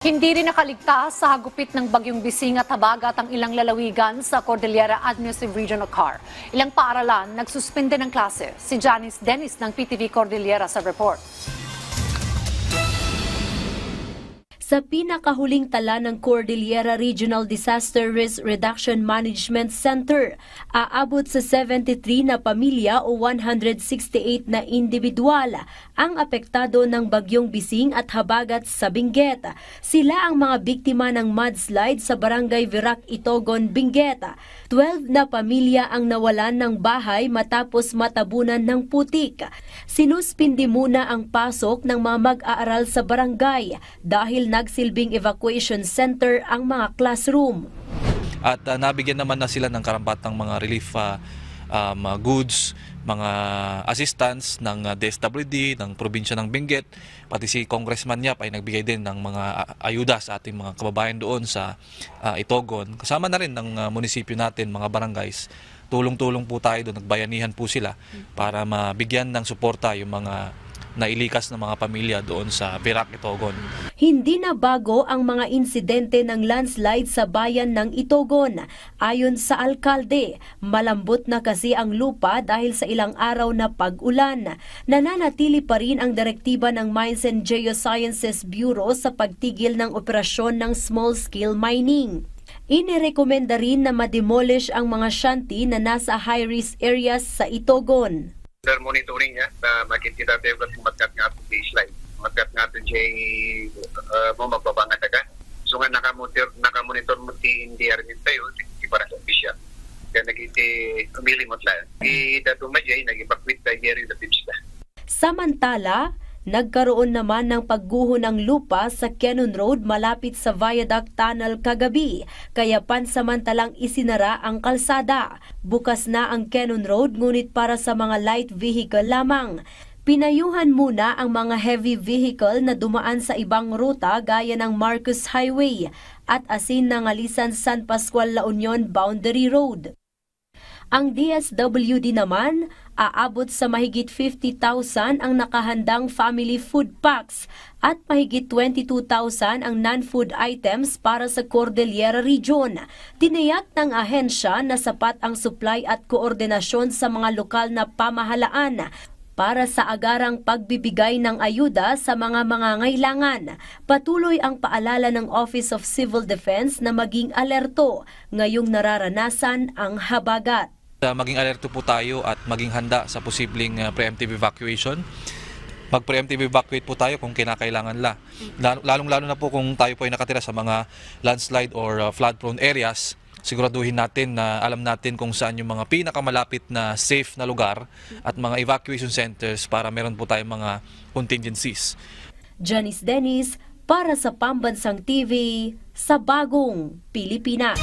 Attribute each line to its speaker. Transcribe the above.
Speaker 1: Hindi rin nakaligtas sa hagupit ng bagyong bising at habagat ang ilang lalawigan sa Cordillera Administrative Region of CAR. Ilang paaralan nagsuspende ng klase. Si Janice Dennis ng PTV Cordillera sa report.
Speaker 2: Sa pinakahuling tala ng Cordillera Regional Disaster Risk Reduction Management Center, aabot sa 73 na pamilya o 168 na individual ang apektado ng bagyong bising at habagat sa Benguet. Sila ang mga biktima ng mudslide sa barangay Virac Itogon, Benguet. 12 na pamilya ang nawalan ng bahay matapos matabunan ng putik. Sinuspindi muna ang pasok ng mga mag-aaral sa barangay dahil nagsilbing evacuation center ang mga classroom.
Speaker 3: At ah, nabigyan naman na sila ng karampatang mga relief ah, um, goods, mga assistance ng DSWD, ng probinsya ng Benguet, pati si Congressman Yap ay nagbigay din ng mga ayuda sa ating mga kababayan doon sa ah, Itogon. Kasama na rin ng ah, munisipyo natin, mga barangays. Tulong-tulong po tayo doon, nagbayanihan po sila para mabigyan ng suporta yung mga nailikas ng mga pamilya doon sa Virac Itogon.
Speaker 2: Hindi na bago ang mga insidente ng landslide sa bayan ng Itogon. Ayon sa alkalde, malambot na kasi ang lupa dahil sa ilang araw na pag-ulan. Nananatili pa rin ang direktiba ng Mines and Geosciences Bureau sa pagtigil ng operasyon ng small-scale mining. Inirekomenda rin na mademolish ang mga shanty na nasa high-risk areas sa Itogon.
Speaker 4: Under monitoring niya na makikita tayo kung matkat nga itong baseline. Matkat nga itong jay uh, mo magbabanga taga. So nga nakamonitor, nakamonitor mo ti NDR din tayo, di para sa official. Kaya nagiti umili mo tayo. Di dato majay, nag-evacuate tayo rin sa tips na.
Speaker 2: Samantala, nagkaroon naman ng pagguho ng lupa sa Cannon Road malapit sa Viaduct Tunnel kagabi, kaya pansamantalang isinara ang kalsada. Bukas na ang Cannon Road ngunit para sa mga light vehicle lamang. Pinayuhan muna ang mga heavy vehicle na dumaan sa ibang ruta gaya ng Marcos Highway at Asin ng Alisan San Pascual La Union Boundary Road. Ang DSWD naman, aabot sa mahigit 50,000 ang nakahandang family food packs at mahigit 22,000 ang non-food items para sa Cordillera Region. Tiniyak ng ahensya na sapat ang supply at koordinasyon sa mga lokal na pamahalaan para sa agarang pagbibigay ng ayuda sa mga mangangailangan. Patuloy ang paalala ng Office of Civil Defense na maging alerto ngayong nararanasan ang habagat.
Speaker 3: Uh, maging alerto po tayo at maging handa sa posibleng uh, preemptive evacuation. Mag-preemptive evacuate po tayo kung kinakailangan la. Lalo- Lalong-lalo na po kung tayo po ay nakatira sa mga landslide or uh, flood-prone areas, siguraduhin natin na alam natin kung saan yung mga pinakamalapit na safe na lugar at mga evacuation centers para meron po tayong mga contingencies.
Speaker 2: Janice Dennis para sa Pambansang TV sa Bagong Pilipinas.